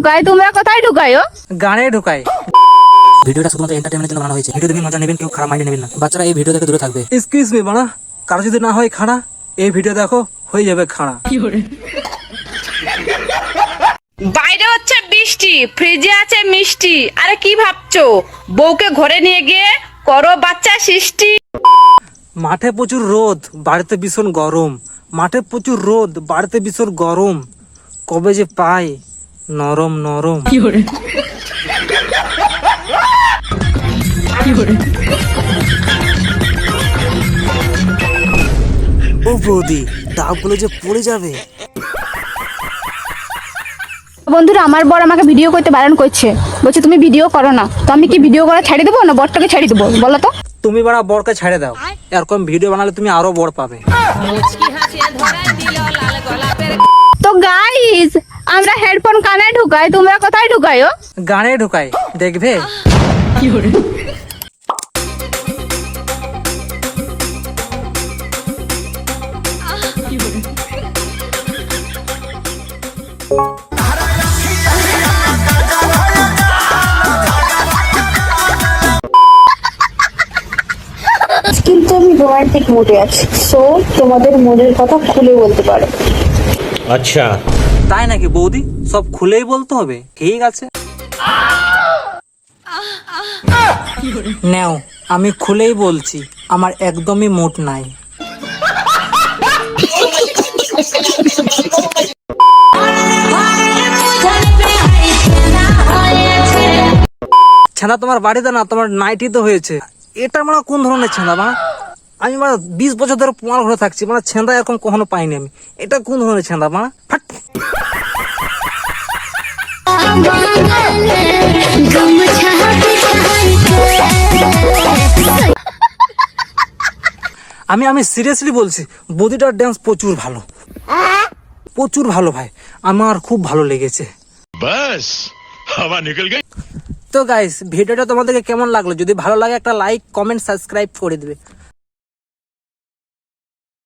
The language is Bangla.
ঢুকায় তোমরা কোথায় ঢুকায়ো গানে ঢুকায় ভিডিওটা শুধুমাত্র এন্টারটেনমেন্টের জন্য বানানো হয়েছে। ভিডিও দেখে মজা নেবেন কেউ খারাপ মাইন্ডে নেবেন না। বাচ্চারা এই ভিডিও থেকে দূরে থাকবে। এক্সকিউজ মি বানা কারও যদি না হয় খাড়া। এই ভিডিও দেখো হয়ে যাবে খাড়া। বাইরে হচ্ছে বৃষ্টি ফ্রিজে আছে মিষ্টি। আরে কি ভাবছ? বউকে ঘরে নিয়ে গিয়ে করো বাচ্চা সৃষ্টি। মাঠে প্রচুর রোদ বাড়িতে ভীষণ গরম। মাঠে প্রচুর রোদ বাড়িতে ভীষণ গরম। কবে যে পাই নরম নরম। ও বৌদি ডাবগুলো যে পড়ে যাবে। বন্ধুরা আমার বর আমাকে ভিডিও করতে বারণ করছে। বলছে তুমি ভিডিও করো না। তো আমি কি ভিডিও করা ছাড়ি দেবো না বরটাকে ছাড়ি দেবো? বলো তো। তুমি বাড়া বরকে ছেড়ে দাও। এরকম ভিডিও বানালে তুমি আরও বর পাবে। হেডফোন কানে ঢুকাই তোমরা কোথায় ঢুকাইও গানে ঢুকাই দেখবে? কি করে কিন্তু আমি রোমান্টিক মুডে আছি। সো তোমাদের মনের কথা খুলে বলতে পারো। আচ্ছা। তাই নাকি বৌদি? সব খুলেই বলতে হবে। ঠিক আছে। নেও আমি খুলেই বলছি আমার একদমই মোট নাই। ছেঁদা তোমার বাড়িতে না তোমার নাইটি তো হয়েছে। এটা মানে কোন ধরনের ছেঁদা মা? আমি মানে বিশ বছর ধরে পোয়ার ঘরে থাকছি মানে ছেঁদা এরকম কখনো পাইনি আমি। এটা কোন ধরনের ছেঁদা মানে? ফাট। আমি আমি সিরিয়াসলি বলছি বদিটার ড্যান্স প্রচুর ভালো। প্রচুর ভালো ভাই আমার খুব ভালো লেগেছে। বাস হাওয়া নিকল তো গাইস ভিডিওটা তোমাদেরকে কেমন লাগল? যদি ভালো লাগে একটা লাইক কমেন্ট সাবস্ক্রাইব করে দেবে।